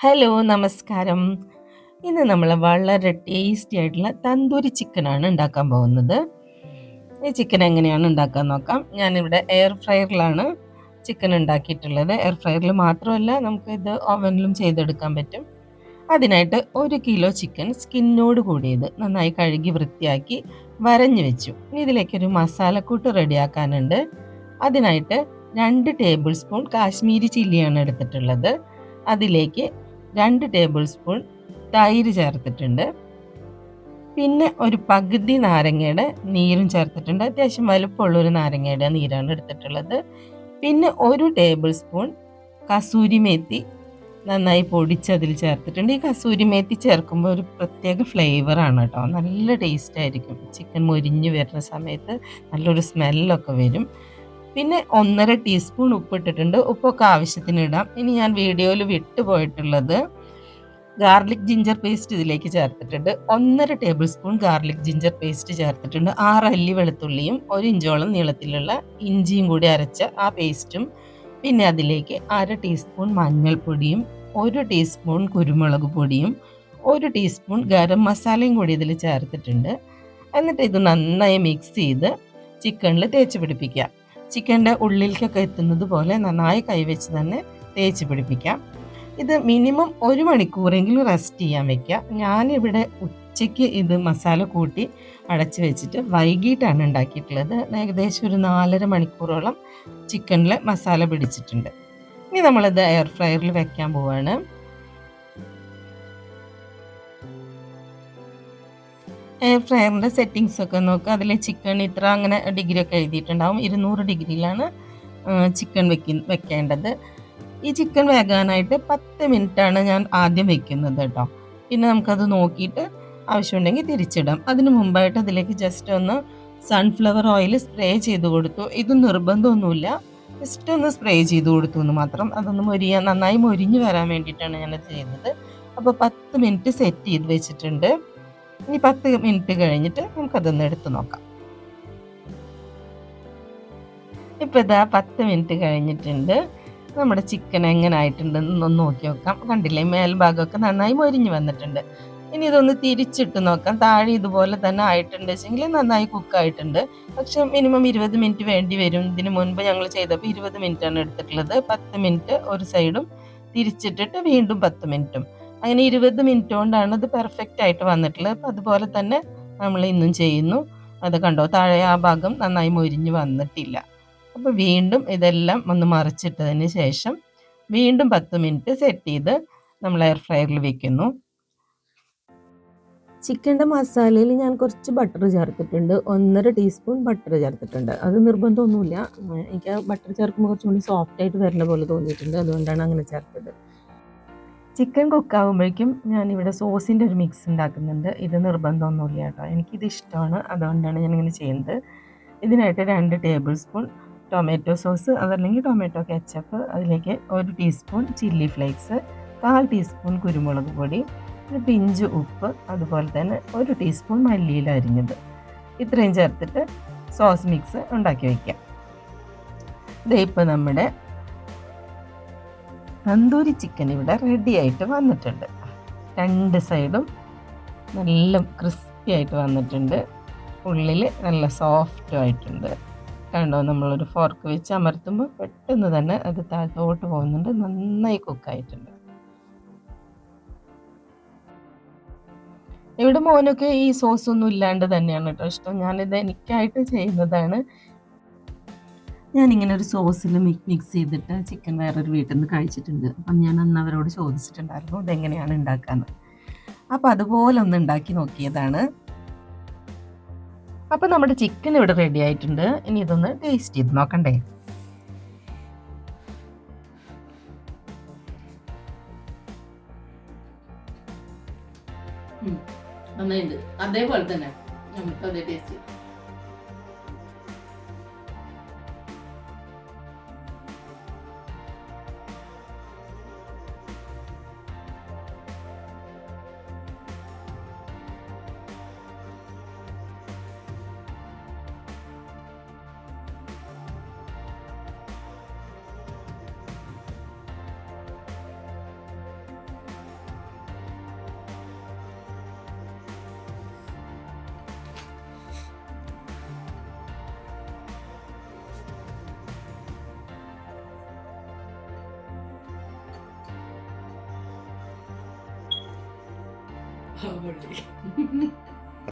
Hello നമസ്കാരം. ഇന്ന് നമ്മൾ വളരെ ടേസ്റ്റി ആയിട്ടുള്ള തന്തൂരി ചിക്കനാണ് ഉണ്ടാക്കാൻ പോകുന്നത്. ഈ ചിക്കൻ എങ്ങനെയാണ് ഉണ്ടാക്കാൻ നോക്കാം. ഞാനിവിടെ എയർ ഫ്രയറിലാണ് ചിക്കൻ ഉണ്ടാക്കിയിട്ടുള്ളത്. എയർ ഫ്രയറിൽ മാത്രമല്ല നമുക്ക് ഇത് ഓവനിലും ചെയ്തെടുക്കാൻ പറ്റും. അതിനായിട്ട് ഒരു കിലോ ചിക്കൻ സ്കിന്നോട് കൂടിയത് നന്നായി കഴുകി വൃത്തിയാക്കി വരഞ്ഞു വെച്ചു. ഇനി ഇതിലേക്കൊരു മസാലക്കൂട്ട് റെഡിയാക്കാനുണ്ട്. അതിനായിട്ട് രണ്ട് ടേബിൾ സ്പൂൺ കാശ്മീരി ചില്ലിയാണ് എടുത്തിട്ടുള്ളത്. അതിലേക്ക് രണ്ട് ടേബിൾ സ്പൂൺ തൈര് ചേർത്തിട്ടുണ്ട്. പിന്നെ ഒരു പകുതി നാരങ്ങയുടെ നീരും ചേർത്തിട്ടുണ്ട്. അത്യാവശ്യം വലുപ്പമുള്ളൊരു നാരങ്ങയുടെ നീരാണ് എടുത്തിട്ടുള്ളത്. പിന്നെ ഒരു ടേബിൾ സ്പൂൺ കസൂരി മേത്തി നന്നായി പൊടിച്ചതിൽ ചേർത്തിട്ടുണ്ട്. ഈ കസൂരി മേത്തി ചേർക്കുമ്പോൾ ഒരു പ്രത്യേക ഫ്ലേവറാണ് കേട്ടോ. നല്ല ടേസ്റ്റ് ആയിരിക്കും. ചിക്കൻ മൊരിഞ്ഞ് വരുന്ന സമയത്ത് നല്ലൊരു സ്മെല്ലൊക്കെ വരും. പിന്നെ ഒന്നര ടീസ്പൂൺ ഉപ്പ് ഇട്ടിട്ടുണ്ട്. ഉപ്പൊക്കെ ആവശ്യത്തിന് ഇടാം. ഇനി ഞാൻ വീഡിയോയിൽ വിട്ടുപോയിട്ടുള്ളത് ഗാർലിക് ജിഞ്ചർ പേസ്റ്റ് ഇതിലേക്ക് ചേർത്തിട്ടുണ്ട്. ഒന്നര tablespoon garlic ginger paste ചേർത്തിട്ടുണ്ട്. ആറ് അല്ലി വെളുത്തുള്ളിയും ഒരു ഇഞ്ചോളം നീളത്തിലുള്ള ഇഞ്ചിയും കൂടി അരച്ച ആ പേസ്റ്റും പിന്നെ അതിലേക്ക് അര ടീസ്പൂൺ മഞ്ഞൾപ്പൊടിയും ഒരു ടീസ്പൂൺ കുരുമുളക് പൊടിയും ഒരു ടീസ്പൂൺ ഗരം മസാലയും കൂടി ഇതിൽ ചേർത്തിട്ടുണ്ട്. എന്നിട്ട് ഇത് നന്നായി മിക്സ് ചെയ്ത് ചിക്കനിൽ തേച്ച് പിടിപ്പിക്കാം. ചിക്കന്റെ ഉള്ളിലേക്കൊക്കെ എത്തുന്നത് പോലെ നന്നായി കൈവച്ച് തന്നെ തേച്ച് പിടിപ്പിക്കാം. ഇത് മിനിമം ഒരു മണിക്കൂറെങ്കിലും റെസ്റ്റ് ചെയ്യാൻ വെക്കുക. ഞാനിവിടെ ഉച്ചയ്ക്ക് ഇത് മസാല കൂട്ടി അടച്ച് വെച്ചിട്ട് വൈകിട്ടാണ് ഉണ്ടാക്കിയിട്ടുള്ളത്. ഏകദേശം ഒരു നാലര മണിക്കൂറോളം ചിക്കനിൽ മസാല പിടിച്ചിട്ടുണ്ട്. ഇനി നമ്മളിത് എയർ ഫ്രയറിൽ വെക്കാൻ പോവാണ്. എയർ ഫ്രയറിന്റെ സെറ്റിങ്സ് ഒക്കെ നോക്കുക. അതിൽ ചിക്കൻ ഇത്ര അങ്ങനെ ഡിഗ്രി ഒക്കെ എഴുതിയിട്ടുണ്ടാവും. ഇരുന്നൂറ് ഡിഗ്രിയിലാണ് ചിക്കൻ വെക്ക വെക്കേണ്ടത്. ഈ ചിക്കൻ വേകാനായിട്ട് പത്ത് ആണ് ഞാൻ ആദ്യം വെക്കുന്നത് കേട്ടോ പിന്നെ നമുക്കത് നോക്കിയിട്ട് ആവശ്യമുണ്ടെങ്കിൽ തിരിച്ചിടാം. അതിനു മുമ്പായിട്ട് അതിലേക്ക് ജസ്റ്റ് ഒന്ന് സൺഫ്ലവർ ഓയിൽ സ്പ്രേ ചെയ്ത് കൊടുത്തു. ഇത് നിർബന്ധമൊന്നുമില്ല. ജസ്റ്റ് ഒന്ന് സ്പ്രേ ചെയ്ത് കൊടുത്തു എന്ന് മാത്രം. അതൊന്ന് മൊരിയ നന്നായി മൊരിഞ്ഞ് വരാൻ വേണ്ടിയിട്ടാണ് ഞാനത് ചെയ്യുന്നത്. അപ്പോൾ പത്ത് മിനിറ്റ് സെറ്റ് ചെയ്ത് വെച്ചിട്ടുണ്ട്. ഇനി പത്ത് മിനിറ്റ് കഴിഞ്ഞിട്ട് നമുക്കതൊന്ന് എടുത്ത് നോക്കാം. ഇപ്പം ഇതാ പത്ത് മിനിറ്റ് കഴിഞ്ഞിട്ടുണ്ട്. നമ്മുടെ ചിക്കൻ എങ്ങനെ ആയിട്ടുണ്ടെന്ന് നോക്കി നോക്കാം. കണ്ടില്ലേ മേൽഭാഗമൊക്കെ നന്നായി മൊരിഞ്ഞു വന്നിട്ടുണ്ട്. ഇനി ഇതൊന്ന് തിരിച്ചിട്ട് നോക്കാം. താഴെ ഇതുപോലെ തന്നെ ആയിട്ടുണ്ട് വെച്ചെങ്കിൽ നന്നായി കുക്കായിട്ടുണ്ട് പക്ഷെ മിനിമം ഇരുപത് മിനിറ്റ് വേണ്ടി വരും. ഇതിന് മുൻപ് ഞങ്ങൾ ചെയ്തപ്പോൾ ഇരുപത് ആണ് എടുത്തിട്ടുള്ളത്. പത്ത് മിനിറ്റ് ഒരു സൈഡും തിരിച്ചിട്ടിട്ട് വീണ്ടും പത്ത് മിനിറ്റും അങ്ങനെ ഇരുപത് മിനിറ്റ് കൊണ്ടാണ് ഇത് പെർഫെക്റ്റ് ആയിട്ട് വന്നിട്ടുള്ളത്. അപ്പം അതുപോലെ തന്നെ നമ്മൾ ഇന്നും ചെയ്യുന്നു. അത് കണ്ടോ താഴെ ആ ഭാഗം നന്നായി മൊരിഞ്ഞ് വന്നിട്ടില്ല. അപ്പോൾ വീണ്ടും ഇതെല്ലാം ഒന്ന് മറിച്ചിട്ടതിന് ശേഷം വീണ്ടും പത്ത് മിനിറ്റ് സെറ്റ് ചെയ്ത് നമ്മൾ എയർ ഫ്രയറിൽ വെക്കുന്നു. ചിക്കന്റെ മസാലയിൽ ഞാൻ കുറച്ച് ബട്ടർ ചേർത്തിട്ടുണ്ട്. ഒന്നര ടീസ്പൂൺ ബട്ടർ ചേർത്തിട്ടുണ്ട്. അത് നിർബന്ധമൊന്നുമില്ല. എനിക്ക് ബട്ടർ ചേർക്കുമ്പോൾ കുറച്ചുകൂടി സോഫ്റ്റ് ആയിട്ട് വരുന്ന പോലെ തോന്നിയിട്ടുണ്ട്. അതുകൊണ്ടാണ് അങ്ങനെ ചേർത്തത്. ചിക്കൻ കുക്കാവുമ്പോഴേക്കും ഇവിടെ സോസിന്റെ ഒരു മിക്സ് ഉണ്ടാക്കുന്നുണ്ട്. ഇത് നിർബന്ധമൊന്നുമില്ല കേട്ടോ. എനിക്കിത് ഇഷ്ടമാണ്. അതുകൊണ്ടാണ് ഞാനിങ്ങനെ ചെയ്യുന്നത്. ഇതിനായിട്ട് രണ്ട് ടേബിൾ സ്പൂൺ ടൊമാറ്റോ സോസ് അതല്ലെങ്കിൽ ടൊമാറ്റോ കെച്ചപ്പ് അതിലേക്ക് ഒരു ടീസ്പൂൺ ചില്ലി ഫ്ലേക്സ് കാൽ ടീസ്പൂൺ കുരുമുളക് പൊടി ഒരു പിഞ്ച് ഉപ്പ് അതുപോലെ തന്നെ ഒരു ടീസ്പൂൺ മല്ലിയിൽ അരിഞ്ഞത്. ഇത്രയും ചേർത്തിട്ട് സോസ് മിക്സ് ഉണ്ടാക്കി വയ്ക്കാം. ഇതേ ഇപ്പോൾ നമ്മുടെ തന്തൂരി ചിക്കൻ ഇവിടെ റെഡി ആയിട്ട് വന്നിട്ടുണ്ട്. രണ്ട് സൈഡും നല്ല ക്രിസ്പി ആയിട്ട് വന്നിട്ടുണ്ട്. ഉള്ളിൽ നല്ല സോഫ്റ്റും ആയിട്ടുണ്ട്. കണ്ടോ നമ്മളൊരു ഫോർക്ക് വെച്ച് അമർത്തുമ്പോൾ പെട്ടെന്ന് തന്നെ അത് താഴത്തോട്ട് പോകുന്നുണ്ട് നന്നായി കുക്കായിട്ടുണ്ട് ഇവിടെ മോനൊക്കെ ഈ സോസ് ഒന്നും ഇല്ലാണ്ട് തന്നെയാണ് കേട്ടോ ഇഷ്ടം. ഞാനിത് എനിക്കായിട്ട് ചെയ്യുന്നതാണ്. ഞാനിങ്ങനെ ഒരു സോസിൽ മിക്സ് ചെയ്തിട്ട് ചിക്കൻ വേറൊരു വീട്ടിൽ നിന്ന് കഴിച്ചിട്ടുണ്ട്. അപ്പം ഞാൻ അന്ന് അവരോട് ചോദിച്ചിട്ടുണ്ടായിരുന്നു ഇതെങ്ങനെയാണ് ഉണ്ടാക്കാന്ന്? അപ്പം അതുപോലെ ഒന്ന് ഉണ്ടാക്കി നോക്കിയതാണ്. അപ്പോൾ നമ്മുടെ ചിക്കൻ ഇവിടെ റെഡി ആയിട്ടുണ്ട്. ഇനി ഇതൊന്ന് ടേസ്റ്റ് ചെയ്ത് നോക്കണ്ടേ. നന്നായിട്ടുണ്ട് അതേപോലെ തന്നെ. നമുക്ക് അതേ ടേസ്റ്റ് ആ, പൊളി.